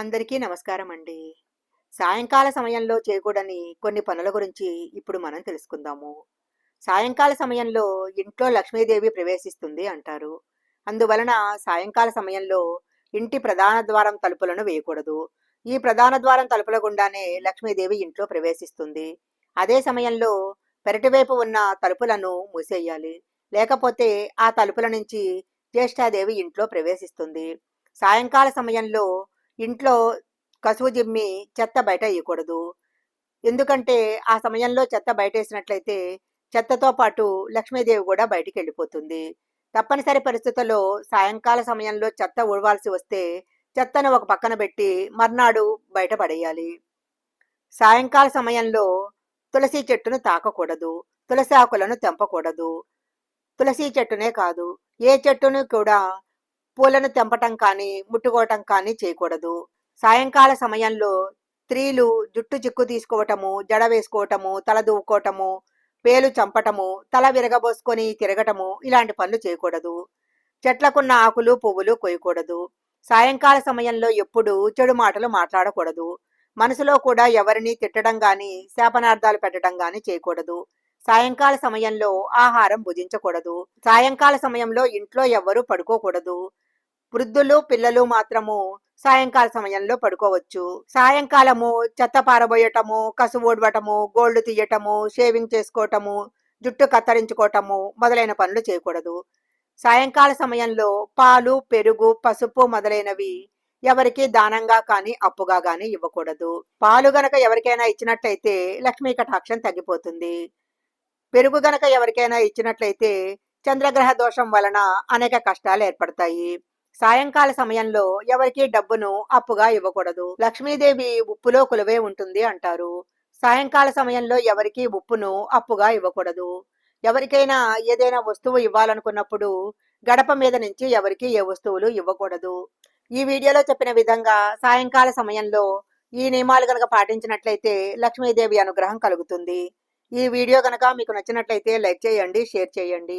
అందరికీ నమస్కారం అండి. సాయంకాల సమయంలో చేయకూడని కొన్ని పనుల గురించి ఇప్పుడు మనం తెలుసుకుందాము. సాయంకాల సమయంలో ఇంట్లో లక్ష్మీదేవి ప్రవేశిస్తుంది అంటారు. అందువలన సాయంకాల సమయంలో ఇంటి ప్రధాన ద్వారం తలుపులను వేయకూడదు. ఈ ప్రధాన ద్వారం తలుపుల గుండానే లక్ష్మీదేవి ఇంట్లో ప్రవేశిస్తుంది. అదే సమయంలో పెరటివైపు ఉన్న తలుపులను మూసేయాలి. లేకపోతే ఆ తలుపుల నుంచి జ్యేష్ఠాదేవి ఇంట్లో ప్రవేశిస్తుంది. సాయంకాల సమయంలో ఇంట్లో కసువు జిమ్మి చెత్త బయట వేయకూడదు ఎందుకంటే ఆ సమయంలో చెత్త బయట వేసినట్లయితే చెత్తతో పాటు లక్ష్మీదేవి కూడా బయటికి వెళ్ళిపోతుంది తప్పనిసరి పరిస్థితుల్లో సాయంకాల సమయంలో చెత్త ఉడవాల్సి వస్తే చెత్తను ఒక పక్కన పెట్టి మర్నాడు బయట పడేయాలి సాయంకాల సమయంలో తులసి చెట్టును తాకకూడదు. తులసి ఆకులను తెంపకూడదు. తులసి చెట్టునే కాదు. ఏ చెట్టును కూడా పూలను తెంపటం కానీ ముట్టుకోవటం కానీ చేయకూడదు. సాయంకాల సమయంలో స్త్రీలు జుట్టు చిక్కు తీసుకోవటము జడ వేసుకోవటము తల దూకోవటము పేలు చంపటము తల విరగబోసుకొని తిరగటము ఇలాంటి పనులు చేయకూడదు. చెట్లకున్న ఆకులు పువ్వులు కొయ్యకూడదు. సాయంకాల సమయంలో ఎప్పుడూ చెడు మాటలు మాట్లాడకూడదు. మనసులో కూడా ఎవరిని తిట్టడం గాని శాపనార్థాలు పెట్టడం గాని చేయకూడదు. సాయంకాల సమయంలో ఆహారం భుజించకూడదు. సాయంకాల సమయంలో ఇంట్లో ఎవ్వరూ పడుకోకూడదు. వృద్ధులు పిల్లలు మాత్రము సాయంకాల సమయంలో పడుకోవచ్చు. సాయంకాలము చెత్త పారబోయటము కసు ఓడవటము గోళ్ళు తీయటము షేవింగ్ చేసుకోవటము జుట్టు కత్తిరించుకోవటము మొదలైన పనులు చేయకూడదు. సాయంకాల సమయంలో పాలు పెరుగు పసుపు మొదలైనవి ఎవరికి దానంగా కానీ అప్పుగా కానీ ఇవ్వకూడదు. పాలు గనక ఎవరికైనా ఇచ్చినట్లయితే లక్ష్మీ కటాక్షం తగ్గిపోతుంది. పెరుగు గనక ఎవరికైనా ఇచ్చినట్లయితే చంద్రగ్రహ దోషం వలన అనేక కష్టాలు ఏర్పడతాయి. సాయంకాల సమయంలో ఎవరికి డబ్బును అప్పుగా ఇవ్వకూడదు. లక్ష్మీదేవి ఉప్పులో కొలువే ఉంటుంది అంటారు. సాయంకాల సమయంలో ఎవరికి ఉప్పును అప్పుగా ఇవ్వకూడదు. ఎవరికైనా ఏదైనా వస్తువు ఇవ్వాలనుకున్నప్పుడు గడప మీద నుంచి ఎవరికి ఏ వస్తువులు ఇవ్వకూడదు. ఈ వీడియోలో చెప్పిన విధంగా సాయంకాల సమయంలో ఈ నియమాలు గనక పాటించినట్లయితే లక్ష్మీదేవి అనుగ్రహం కలుగుతుంది. ఈ వీడియో గనక మీకు నచ్చినట్లయితే లైక్ చేయండి షేర్ చేయండి.